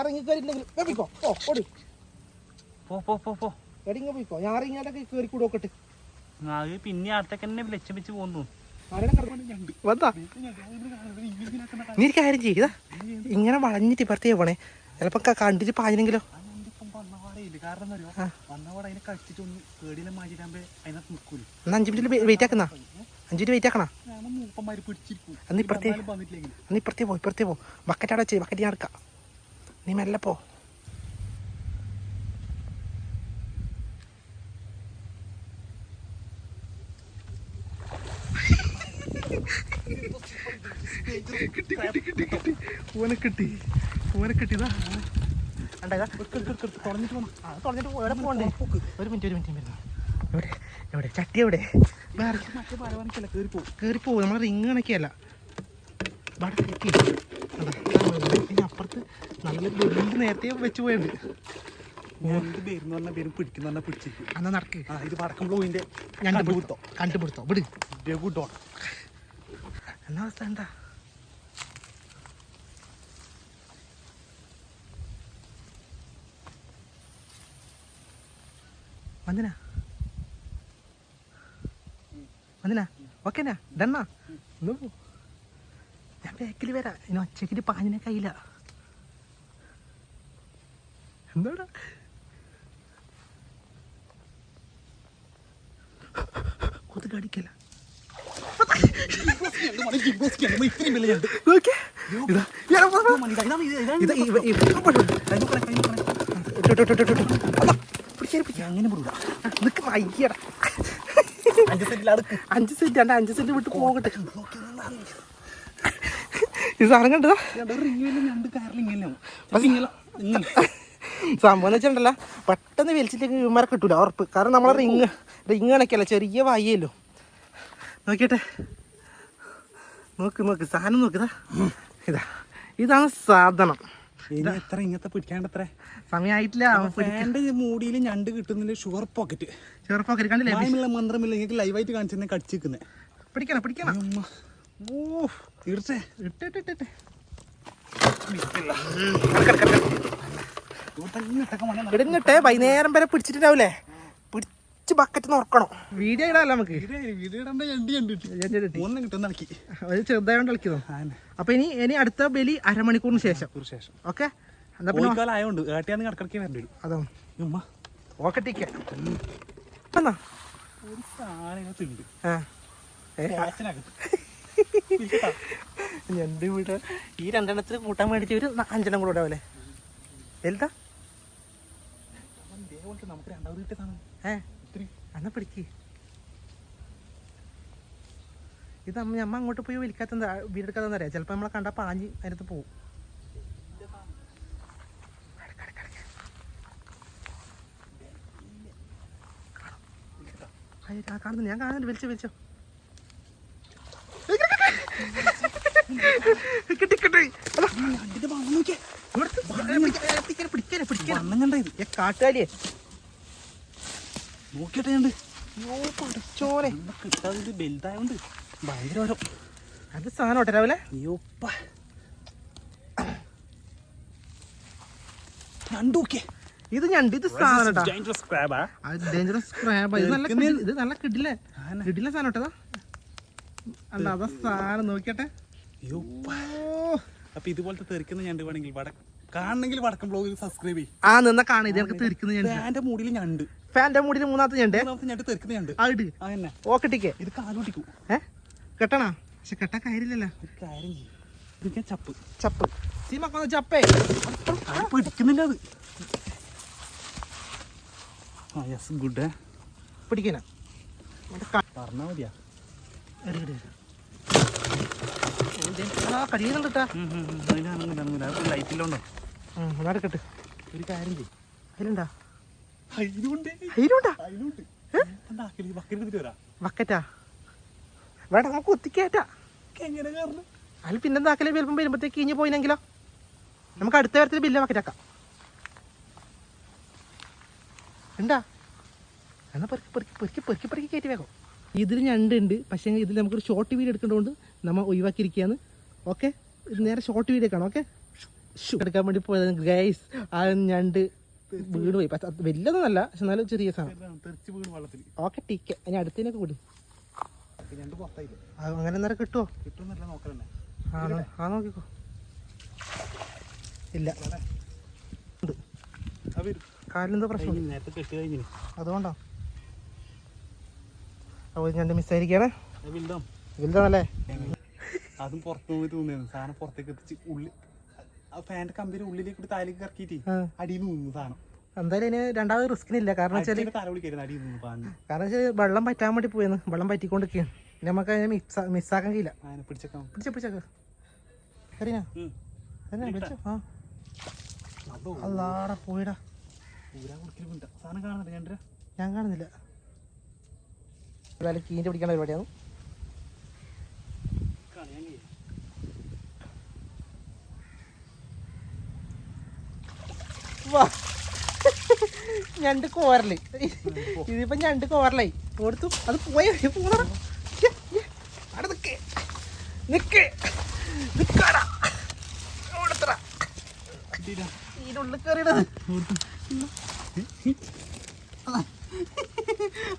ഇറങ്ങി കയറിയിട്ടുണ്ടെങ്കിൽ ഓ ഓടി. പോ പോ പോ പോ. എടിങ്ങ പോയിക്കോ? ഞാൻ ഇറങ്ങിയാലൊക്കെ കയറി കൂടെ നോക്കട്ടെ. അത് പിന്നെ അടുത്തൊക്കെ തന്നെ ലക്ഷ്യം വെച്ച് പോന്നു വന്നാ. നീ കാര്യം ചെയ്താ ഇങ്ങനെ വളഞ്ഞിട്ട് ഇപ്പുറത്തേ പോണേ. ചിലപ്പോ കണ്ടിട്ട് പാഞ്ഞെങ്കിലോ കാരണം അറിയോ വന്നപാടെ അതിനെ കഴിച്ചിട്ട് ഒന്ന് പേടിയിലെ മാറ്റിട്ടാകുമ്പോ അതിനകത്ത് നിൽക്കൂല എന്നാ അഞ്ചു മിനിറ്റ് വെയിറ്റ് ആക്കുന്ന അഞ്ചു മിനിറ്റ് വെയിറ്റ് ആക്കണ? മൂപ്പന്മാര് പിടിച്ചിരിക്കും. അന്ന് ഇപ്പുറത്തേ അന്ന് ഇപ്പുറത്തേ പോ ഇപ്പുറത്തേ പോ. ബക്കറ്റ് അവിടെ വെച്ച് ബക്കറ്റ് ഞാൻ എടുക്കാം. നീ മെല്ലെ പോ. ഓനെ കിട്ടി ഓനെ കിട്ടിയതാ. തുറന്നിട്ട് എവിടെ പോകണ്ടേ? ഒരു മിനിറ്റ് ഒരു മിനിറ്റ് വരുന്നു എവിടെ? എവിടെ? ചട്ടി എവിടെ? കയറി പോകും നമ്മൾ റിങ് കണക്കിയല്ല. പിന്നെ അപ്പുറത്ത് നല്ല ബെല്ല് നേരത്തെ വെച്ച് പോയുണ്ട്. എന്ത് പേരെന്ന് പറഞ്ഞാൽ പേരും പിടിക്കുന്ന പറഞ്ഞാൽ പിടിച്ചിരിക്കും എന്നാ നടക്ക്. ആ ഇത് കണ്ടുപിടുത്തോ. കണ്ടുപിടുത്തോ. വിട്. എന്നാ അവസ്ഥ എന്താ? വന്നിനാ വന്ദന ഓക്കേനാ ഡണ്ണാ പോ ഞാൻ ബാക്കിൽ വരാം ഇനി ഒച്ചക്കിട്ട് പാഞ്ഞിനെ കയ്യില്ല എന്താടാ കൊതുക് അടിക്കല ഇതാ ഇതാ ഇതാ ഇതാ ഇതാ ഇയാളെ പോ, പോ. ഇതാ, ഇതാ, ഇതാ, ഇതാ, ഇത് ഇവ- ഇവ- ഇപ്പൊ പോട്ടെ. കൈ നോക്കണേ, കൈ നോക്കണേ. ഇട്ടോ, ഇട്ടോ, ഇട്ടോ, ഇട്ടോ, ഇട്ടോ. അതാ, പിടിക്കാതെ, പിടിക്കാതെ. അങ്ങനെ വിടൂല. നിക്ക് വൈകിയട അഞ്ച് സെന്റ് അടുക്ക്. അഞ്ച് സെന്റ് അണ്ട അഞ്ച് സെന്റ് വിട്ട് പോകട്ടെ ഈ സാധനം കണ്ടതാ. സംഭവം വെച്ചിട്ടുണ്ടല്ല പെട്ടെന്ന് വലിച്ചിട്ടേക്ക് ഇവന്മാരെ കിട്ടൂല ഉറപ്പ് കാരണം നമ്മളെ റിങ് റിങ് കണക്കല്ല ചെറിയ വായല്ലോ നോക്കിയട്ടെ നോക്ക് നോക്ക് സാധനം നോക്കിതാ ഇതാ ഇതാണ് സാധനം ഇനി എത്ര ഇങ്ങനത്തെ പിടിക്കാണ്ട് എത്ര സമയമായിട്ടില്ല ഫാന്റെ മൂടിയിൽ ഞണ്ട് കിട്ടുന്നില്ല ഷുഗർ പോക്കറ്റ്. ഷുഗർ കണ്ടില്ലേ കണ്ടില്ല മന്ത്രമില്ല നിങ്ങൾക്ക് ലൈവായിട്ട് കാണിച്ചു കടിച്ചിരിക്കുന്നത് പിടിക്കണം പിടിക്കണം. ഓ തീർച്ചേ ഇട്ടിട്ടിട്ടിട്ട് ഇടുന്നിട്ട് വൈകുന്നേരം വരെ പിടിച്ചിട്ടുണ്ടാവൂലേ? പിടിച്ച് ബക്കറ്റ് നോക്കണം വീഡിയോ ഇടാല്ലോ നമുക്ക്? ഒരു ചെറുതായോണ്ട് കളിക്കുന്നു അപ്പൊ ഇനി ഇനി അടുത്ത ബലി അരമണിക്കൂറിന് ശേഷം. ശേഷം. ഓക്കെ? എന്നാ പിന്നെ കോഴിക്കാലം ആയതുകൊണ്ട് ഏട്ടിയാന്ന് കിടക്കിടക്ക് വരേണ്ടി വരും. അതോ? ഉമ്മ. ഓക്കെ ടീക്കെ. എന്നാ ഒരു സാധനം ഇതിനകത്തുണ്ട് ആ. ഏ, കാച്ചിനകത്ത്. ഞണ്ട് വീട്. ഈ രണ്ടെണ്ണത്തിന് കൂട്ടാൻ വേണ്ടിട്ട് ഒരു അഞ്ചെണ്ണം കൂടെ ഉണ്ടാവില്ലേ വലുതാ? ഇതേപോലത്തെ നമുക്ക് രണ്ടാമത് കിട്ടിയ സാധനം. ഏ? ഇത്തിരി എന്നാ പിടിക്ക്. ഇത് അമ്മ അമ്മ അങ്ങോട്ട് പോയി വിളിക്കാത്ത വീടെടുക്കാത്ത അറിയാം? ചിലപ്പോൾ നമ്മളെ കണ്ട പാഞ്ഞ് അതിനകത്ത് പോവും. കാണുന്നു. ഞാൻ കാണുന്നുണ്ട്. വിളിച്ചോ വിളിച്ചോ. കിട്ടി കിട്ടി. ഇവിടുത്തെ പിടിക്കാനെ, പിടിക്കാനെ, കാട്ടുകാലിയെ നോക്കിട്ടെ കിട്ടാതെ വലുതായോണ്ട് ഭയങ്കര ഓരോ അത് സാധനം ഓട്ടെ രാവിലെ? അയ്യോപ്പ ഞണ്ട് ഇത് ഞണ്ട് ഇത് സാധനം ഡേഞ്ചറസ് ക്രാബാ ഇത് നല്ല ഇത് നല്ല കിടിലേ. ആന. കിടില സാധനം അല്ല അതാ സാധനം. നോക്കിയട്ടെ അപ്പൊ ഇതുപോലത്തെ തെറിക്കുന്ന ഞണ്ട് വേണമെങ്കിൽ വട കാണണമെങ്കിൽ വടക്കം ബ്ലോഗിൽ സബ്സ്ക്രൈബ് ചെയ്യും. ആ നിന്നാ കാണ. ഇത് എനിക്ക് തീർക്കുന്ന ഞണ്ട്. മൂടിയിൽ ഞണ്ട്. ഫാന്റെ മൂടിയിൽ മൂന്നാമത്തെ ഞണ്ട്. മൂന്നാമത്തെ ഞണ്ട് തെറിക്കുന്ന ഞണ്ട് ആ ഇട്. ആ ഇത് കാലൂട്ടിക്കൂ ഏ? കെട്ടണാ? പക്ഷെ കെട്ടാ കാര്യമില്ലല്ലോ. ചപ്പ്. ചപ്പ്. സീമക്കൊന്ന് ചപ്പേ. അത് പിടിക്കുന്നില്ല അത്. ആ യെസ് ഗുഡ് പിടിക്കണ പറഞ്ഞാ മതിയാ. കഴിയുന്നുണ്ട് ലൈറ്റിലുണ്ടോ അതെടുക്കട്ടെ ഒരു കാര്യം ചെയ്യും. അതിലുണ്ടാ അതിലുണ്ട് അതിലുണ്ടാ അതിലുണ്ട് എന്താ ബക്കറ്റ് വേണ്ട നമുക്ക് ഒത്തിക്കേറ്റാ. അതിൽ പിന്നെ പിന്നെന്താക്കലേ ചിലപ്പം വരുമ്പോഴത്തേക്ക് ഇഞ്ഞ് പോയിനെങ്കിലോ? നമുക്ക് അടുത്ത വരത്തിൽ ബില്ല് ബക്കറ്റാക്കാം ഉണ്ടാ എന്നാ പെറുക്കി പെറുക്കി പെറുക്കി പെറുക്കി പെറുക്കി കയറ്റി വേഗം. ഇതിൽ ഞണ്ട് ഉണ്ട് പക്ഷേ ഇതിൽ നമുക്കൊരു ഷോർട്ട് വീഡിയോ എടുക്കേണ്ടതുകൊണ്ട് നമ്മൾ ഒഴിവാക്കിയിരിക്കുകയാണ്. ഓക്കെ നേരെ ഷോർട്ട് വീഡിയോ കാണാം ഓക്കെ എടുക്കാൻ വേണ്ടി പോയത് ഗൈസ് ആ ഞണ്ട് വീണ് പോയി. വലിയതൊന്നല്ല പക്ഷെ എന്നാലും ചെറിയ സാധനം. ഓക്കെ ടീക്കെ. ഇനി അടുത്തതിനൊക്കെ കൂടി. അങ്ങനെ നേരം കിട്ടുമോ ആ നോക്കിക്കോ. ഇല്ല. കാലിലെന്തോ പ്രശ്നം നേരത്തെ കെട്ടി കഴിഞ്ഞിന് അതുകൊണ്ടോ? അപ്പോൾ ഞാൻ മിസ്സായിരിക്കണേ. വലുതാണല്ലേ? അതും പുറത്തു പോയി തോന്നിയാണ് സാധനം പുറത്തേക്ക് എത്തിച്ച് ഉള്ളിൽ ആ ഫാന്റെ കമ്പിന് ഉള്ളിലേക്ക് കൂടി താലേക്ക് ഇറക്കിയിട്ട്. അടിയിൽ നിന്ന് സാധനം. എന്തായാലും ഇനി രണ്ടാമത് റിസ്കിനില്ല കാരണം വെച്ചാൽ കാരണം വെച്ചാൽ വെള്ളം പറ്റാൻ വേണ്ടി പോയെന്ന്. വെള്ളം പറ്റിക്കൊണ്ടിരിക്കുകയാണ്. പിന്നെ നമുക്ക് അതിനെ മിക്സ് മിസ്സാക്കാൻ കഴിയില്ല. പിടിച്ച പിടിച്ചേക്ക് കരീന. ആ. അല്ലാടാ പോയിടാ. ഞാൻ കാണുന്നില്ല. കീഞ്ഞ് കീന്റെ പിടിക്കേണ്ട പരിപാടിയാണ്. കളയാൻ കഴിയും ഞണ്ട് കോരൽ. ഇതിപ്പോ ഞണ്ട് കോരലായി. കൊടുത്തു. അത് പോയി. പോണ അവിടെ നിക്കേ. നിക്ക്. നിക്കാടാ. ഇതിന്റെ ഉള്ളിൽ കയറിയിടത്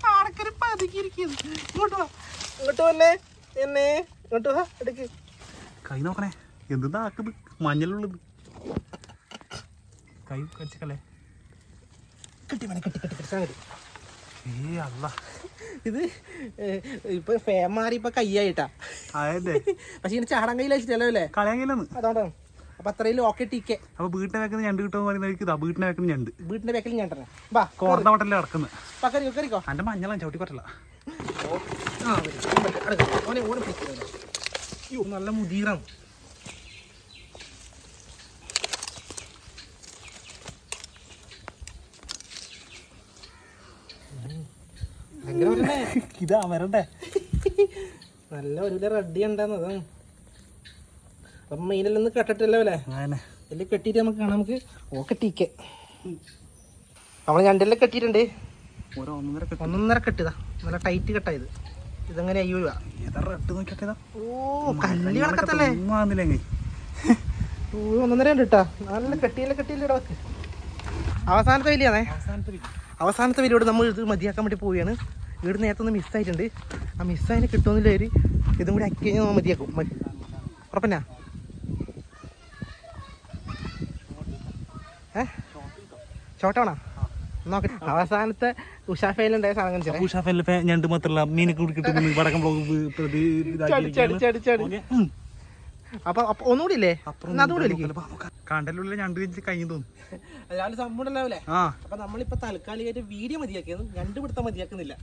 ആൾക്കാര് പതുക്കിയിരിക്കുന്നു. ഇങ്ങോട്ട് വാ. ഇങ്ങോട്ട് വന്നേ. എന്നെ. ഇങ്ങോട്ട് വാ. എടുക്ക് കൈ നോക്കണേ. എന്തെന്നാ ആക്കുന്നത്? മഞ്ഞളുള്ളത്. കൈ കടിച്ചക്കല്ലേ കിട്ടി മനെ കിട്ടി കിട്ടി കിട്ടി ഏ അല്ല ഇത് ഇപ്പൊ ഫേം മാറി ഇപ്പൊ കയ്യായിട്ടാ. അതെ പക്ഷെ ഇങ്ങനെ ചാടാൻ കയ്യിൽ വെച്ചിട്ടല്ലോ അല്ലേ? കളയാൻ കഴിയില്ലെന്ന് അതുകൊണ്ടാണ് അപ്പൊ അത്രയും ഓക്കെ ടീക്കെ അപ്പൊ വീട്ടിനെ വെക്കുന്ന ഞണ്ട് കിട്ടുമെന്ന് പറയുന്നത് വീട്ടിനെ വെക്കുന്ന ഞണ്ട്. വീട്ടിന്റെ ബാക്കിൽ ഞാൻ തന്നെ. ബാ കോർന്ന വട്ടല്ലേ കിടക്കുന്നത് ബാ, കറിക്കോ എന്റെ മഞ്ഞളാണ് ചവിട്ടി പറ്റില്ല. അടുക്ക. ഓനെ ഓനെ പിടിക്കുന്നു നല്ല മുതിറാണ് ഭയങ്കര വരണ്ടേ ഇതാ വരണ്ടേ നല്ല ഒരു റെഡി ഉണ്ടെന്ന് അതാണ്. അപ്പം മെയിനിലൊന്ന് കെട്ടിട്ടല്ലോ അല്ലേ? അങ്ങനെ കെട്ടിയിട്ട് നമുക്ക് കാണാം നമുക്ക് ഓക്കെ ടീക്കെ നമ്മൾ രണ്ടെല്ലാം കെട്ടിയിട്ടുണ്ട്. കെട്ട്. ഒന്നൊന്നര കെട്ടിയതാ നല്ല ടൈറ്റ് കെട്ടായത് ഇതെങ്ങനെ അയ്യോ ഏതാ റെഡ് ഓ കല്ലി കണക്കത്തല്ലേ ഒന്നും ഓ ഒന്നൊന്നര ഉണ്ട് കേട്ടാ നല്ല കെട്ടിയല്ലേ കെട്ടിയല്ലേ ഇടവക്ക് അവസാനത്തെ വലിയാണേ. അവസാനത്തെ അവസാനത്തെ വലിയോട് നമ്മൾ ഇത് മതിയാക്കാൻ വേണ്ടി പോവുകയാണ്. ഇവിടെ നേരത്തെ ഒന്ന് മിസ്സായിട്ടുണ്ട് ആ മിസ്സായതിനെ കിട്ടുമെന്നില്ല ഒരു ഇതും കൂടി അക്കി കഴിഞ്ഞാൽ മതിയാക്കും. മതി. ഉറപ്പന്നാ? ഏ? നോക്കട്ടെ അവസാനത്തെ ഉഷാഫയിലുണ്ടായ സാധനം ഉഷാഫല്ലേ ഞണ്ട് മാത്രമല്ല മീനൊക്കെ കൂടി കിട്ടുന്നു വടക്കം ബ്ലോഗ് പ്രതി അപ്പൊ ഒന്നുകൂടി ഇല്ലേ കണ്ടലുള്ള ഞണ്ട് കഴിഞ്ഞു തോന്നുന്നു സംഭവം ഉണ്ടാവില്ലേ? അപ്പൊ നമ്മളിപ്പോ താൽക്കാലികമായിട്ട് വീഡിയോ മതിയാക്കിയത് രണ്ട് പിടുത്തം മതിയാക്കുന്നില്ല.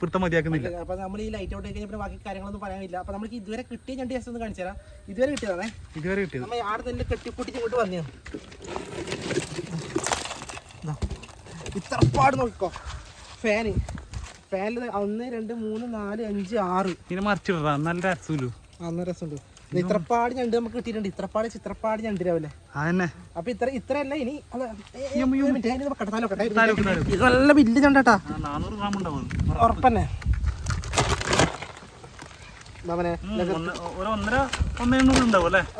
പിടുത്തം മതിയാക്കുന്നില്ല. അപ്പൊ നമ്മൾ ഈ ലൈറ്റ് ഔട്ട് കഴിഞ്ഞാൽ ബാക്കി കാര്യങ്ങളൊന്നും പറയാനില്ല. അപ്പൊ നമുക്ക് ഇതുവരെ കിട്ടിയ ഞണ്ട് ജസ്റ്റ് ഒന്ന് കാണിച്ചു തരാം. ഇതുവരെ കിട്ടിയതാണേ. ഇതുവരെ കിട്ടിയത്. നമ്മൾ ആടെ തന്നെ കെട്ടിപ്പൊട്ടിച്ച് ഇങ്ങോട്ട് വന്നു. ഇത്രപ്പാട് നോക്കിക്കോ. ഫാന് ഫാനിൽ ഒന്ന് രണ്ട് മൂന്ന് നാല് അഞ്ച് ആറ്. പിന്നെ മറിച്ചിടാ നല്ല രസമല്ലോ അന്ന് രസമുണ്ട്. ഇത്രപ്പാട് ഞണ്ട് നമുക്ക് കിട്ടിയിട്ടുണ്ട്. ഇത്രപ്പാട് ചിത്രപ്പാട് ഞണ്ട് രാവിലെ. അതന്നെ. അപ്പൊ ഇത്ര ഇത്രയല്ല ഇനി അല്ല. ഇത് നല്ല വലിയ ഞണ്ടാട്ടാ. ഉറപ്പന്നെ.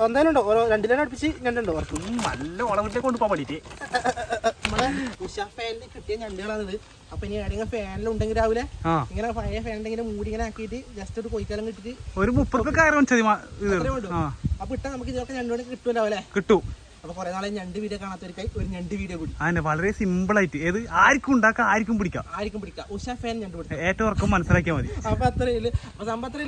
ഒന്നേനുണ്ടോ. ഓരോ അടുപ്പിച്ച് ഞണ്ടുണ്ടോ ഉറപ്പ്. നല്ല വളവിട്ടേ കൊണ്ടുപോകാൻ വേണ്ടിട്ട്. നമ്മളെ ഉഷ ഫാനിൽ കിട്ടിയ ഞണ്ടുകളാണിത്. അപ്പൊ ഇനി ഏതെങ്കിലും ഫാനിലുണ്ടെങ്കിൽ രാവിലെ ഇങ്ങനെ പഴയ ഫാൻ ഉണ്ടെങ്കിൽ മൂടി ഇങ്ങനെ ആക്കിയിട്ട് ജസ്റ്റ് ഒരു കൊയ്ക്കാലം കിട്ടിട്ട് ഒരു മുപ്പത് അപ്പൊ ഇട്ടാ നമുക്ക് ഇതൊക്കെ ഞണ്ടോടെ കിട്ടുമല്ലോ രാവിലെ. കിട്ടും. അപ്പൊ കുറെ നാളെ ഞണ്ട് വീഡിയോ കാണാത്തവർക്കായി ഒരു ഞണ്ട് വീഡിയോ കൂടി. അതന്നെ വളരെ സിമ്പിൾ ആയിട്ട് ഏത് ആർക്കും ഉണ്ടാക്കാം ആർക്കും പിടിക്കാം. ആർക്കും പിടിക്കാം. ഉഷ ഫാൻ ഞണ്ട് പിടിക്കാം. ഏറ്റവും ഉറക്കം മനസ്സിലാക്കിയാൽ മതി. അപ്പൊ അത്രയില്ല അപ്പൊ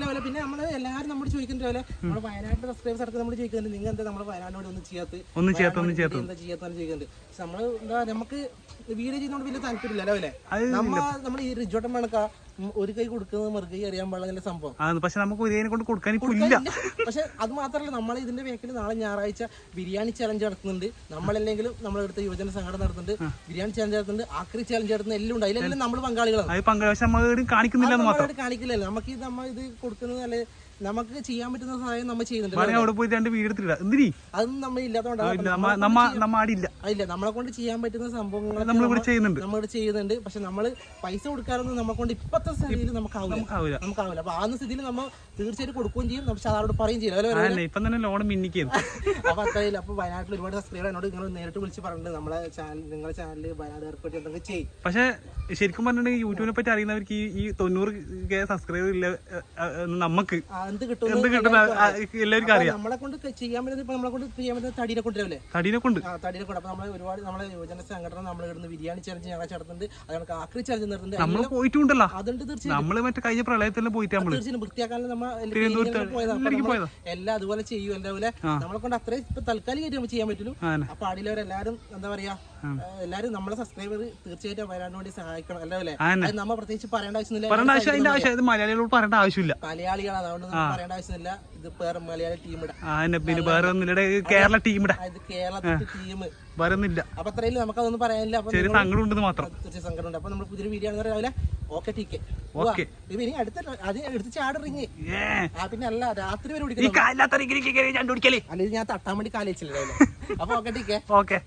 പോലെ പിന്നെ നമ്മൾ എല്ലാവരും നമ്മൾ ചോദിക്കുന്ന പോലെ നമ്മുടെ വയനാട്ടിലെ സബ്സ്ക്രൈബേഴ്സ് അടക്കം നമ്മൾ ചോദിക്കുന്നുണ്ട് നിങ്ങൾ എന്താ നമ്മുടെ വയനാടിനോട് ഒന്നും ചെയ്യാത്ത ഒന്നും ചെയ്യാത്ത ഒന്നും ചെയ്യാത്ത എന്താ ചെയ്യാത്താണ് ചോദിക്കുന്നുണ്ട്. നമ്മൾ എന്താ നമുക്ക് വീഡിയോ ചെയ്യുന്നതുകൊണ്ട് വലിയ താല്പര്യമില്ല അല്ലേ? അത് നമ്മ നമ്മൾ ഈ റിജോട്ടം കണക്കാ ഒരു കൈ കൊടുക്കുന്നത് മറുകൈ അറിയാൻ പാടില്ല സംഭവം. അതാണ് പക്ഷെ നമുക്ക് ഒരേനെ കൊണ്ട് കൊടുക്കാൻ ഇപ്പൊ ഇല്ല. പക്ഷെ അത് മാത്രമല്ല നമ്മൾ ഇതിന്റെ ബാക്കിൽ നാളെ ഞായറാഴ്ച ബിരിയാണി ചലഞ്ച് നടത്തുന്നുണ്ട്. നമ്മളല്ലെങ്കിലും നമ്മളെടുത്ത യുവജന സംഘടന നടത്തുന്നുണ്ട്. ബിരിയാണി ചലഞ്ച് നടത്തുന്നുണ്ട്. ആക്രി ചലഞ്ച് നടത്തുന്ന എല്ലാം ഉണ്ട്. അതിലെല്ലാം നമ്മൾ പങ്കാളികളാണ്. നമ്മൾ കാണിക്കുന്നില്ല നമ്മളായിട്ട് നമുക്ക് ഇത് നമ്മ ഇത് കൊടുക്കുന്നത് അല്ലെ നമുക്ക് ചെയ്യാൻ പറ്റുന്ന സഹായം നമ്മൾ ചെയ്യുന്നുണ്ട് അവിടെ പോയി രണ്ട് വീട് എടുത്തില്ല എന്തിനീ? അതൊന്നും നമ്മൾ ഇല്ലാത്തതുകൊണ്ടാണ് ഇല്ല നമ്മളെ കൊണ്ട് ചെയ്യാൻ പറ്റുന്ന സംഭവങ്ങൾ നമ്മളിവിടെ ചെയ്യുന്നുണ്ട്. നമ്മൾ ചെയ്യുന്നുണ്ട്. പക്ഷെ നമ്മൾ പൈസ കൊടുക്കാറൊന്നും നമ്മളെ കൊണ്ട് ഇപ്പത്തെ സ്ഥിതിയിൽ നമുക്ക് ആവില്ല നമുക്ക് ആവില്ല അപ്പൊ ആ സ്ഥിതിയിൽ നമ്മൾ തീർച്ചയായിട്ടും കൊടുക്കുകയും ചെയ്യും. പക്ഷെ അതാരോട് പറയും ചെയ്യും ഇപ്പം തന്നെ ലോൺ മിന്നിക്കുന്നു. അപ്പൊ അത്രയില്ല അപ്പൊ വയനാട്ടിൽ ഒരുപാട് സബ്സ്ക്രൈബർ എന്നോട് നിങ്ങൾ നേരിട്ട് വിളിച്ച് പറഞ്ഞിട്ടുണ്ട്. നമ്മളെ ചാനൽ നിങ്ങളുടെ ചാനലിൽ വയനാട് ഏർപ്പെട്ടി എന്തെങ്കിലും ചെയ്യും. പക്ഷെ ശരിക്കും പറഞ്ഞിട്ടുണ്ടെങ്കിൽ യൂട്യൂബിനെ പറ്റി അറിയുന്നവർക്ക് ഈ തൊണ്ണൂറ് സബ്സ്ക്രൈബർ ഇല്ല നമുക്ക് എന്ത് കിട്ടും എന്ത് കിട്ടുന്ന ആ, എല്ലാവർക്കും അറിയാം. നമ്മളെ കൊണ്ട് ചെയ്യാൻ പറ്റുന്നത് ഇപ്പൊ നമ്മളെ കൊണ്ട് ചെയ്യാൻ പറ്റുന്ന തടീനെ കൊണ്ടുവരല്ലേ തടീനെ കൊണ്ട്. ആ തടീനെ കൊണ്ട് അപ്പൊ നമ്മൾ ഒരുപാട് നമ്മളെ യുവജന സംഘടന നമ്മൾ ഇടുന്ന ബിരിയാണി ചലഞ്ച് ഞങ്ങൾ നടത്തുന്നുണ്ട് അതുകൊണ്ട് ആക്രി ചലഞ്ച് നടത്തുന്നുണ്ട് നമ്മൾ പോയിട്ടുണ്ടല്ലോ. അതുകൊണ്ട് തീർച്ചയായും നമ്മൾ മറ്റേ കഴിഞ്ഞ പ്രളയത്തിലെല്ലാം പോയിട്ട് നമ്മൾ തീർച്ചയായും വൃത്തിയാക്കാനും നമ്മ തിരുവനന്തപുരത്ത് പോയതാ. അപ്പൊ എല്ലാവർക്കും നമ്മൾ പോയതാ. എല്ലാം അതുപോലെ ചെയ്യും. അതുപോലെ നമ്മളെ കൊണ്ട് അത്രയും ഇപ്പൊ താൽക്കാലികമായിട്ട് നമ്മൾ ചെയ്യാൻ പറ്റുള്ളൂ. അപ്പൊ അടിയിലവരെല്ലാരും എന്താ പറയാ എല്ലാരും നമ്മളെ സബ്സ്ക്രൈബർ തീർച്ചയായിട്ടും വരാൻ വേണ്ടി സഹായിക്കണം. അല്ലേ നമ്മൾ പ്രത്യേകിച്ച് പറയേണ്ട ആവശ്യമില്ല മലയാളികളോട് പറയേണ്ട ആവശ്യമില്ല. മലയാളികളാണ്. അതുകൊണ്ട് നമുക്ക് പറയേണ്ട ആവശ്യമില്ല. ഇത് വേറെ മലയാളി ടീം ഇടാം. ആ എന്നെ പിന്നെ വേറെ ഒന്നില്ല കേരള ടീമിടെ ഇത് കേരളത്തിലെ ടീം വേറെ ഒന്നില്ല അപ്പൊ അത്രയും നമുക്ക് അതൊന്നും പറയാനില്ല. അപ്പൊ ചെറിയ സങ്കടം ഉണ്ടെന്ന് മാത്രം. തീർച്ചയായും സങ്കടമുണ്ട്. അപ്പൊ നമ്മൾ പുതിയൊരു വീഡിയോ ആണെന്ന് രാവിലെ ഓക്കെ ടീക്കെ ഓക്കെ ഇത് ഇനി അടുത്ത അത് എടുത്ത് ഏ. ആ പിന്നെ അല്ല രാത്രി വരെ കണ്ടുപിടിക്കലേ അല്ലെങ്കിൽ ഞാൻ തട്ടാൻ വേണ്ടി കാലിച്ചില്ല അപ്പൊ ഓക്കെ ടീക്കെ ഓക്കെ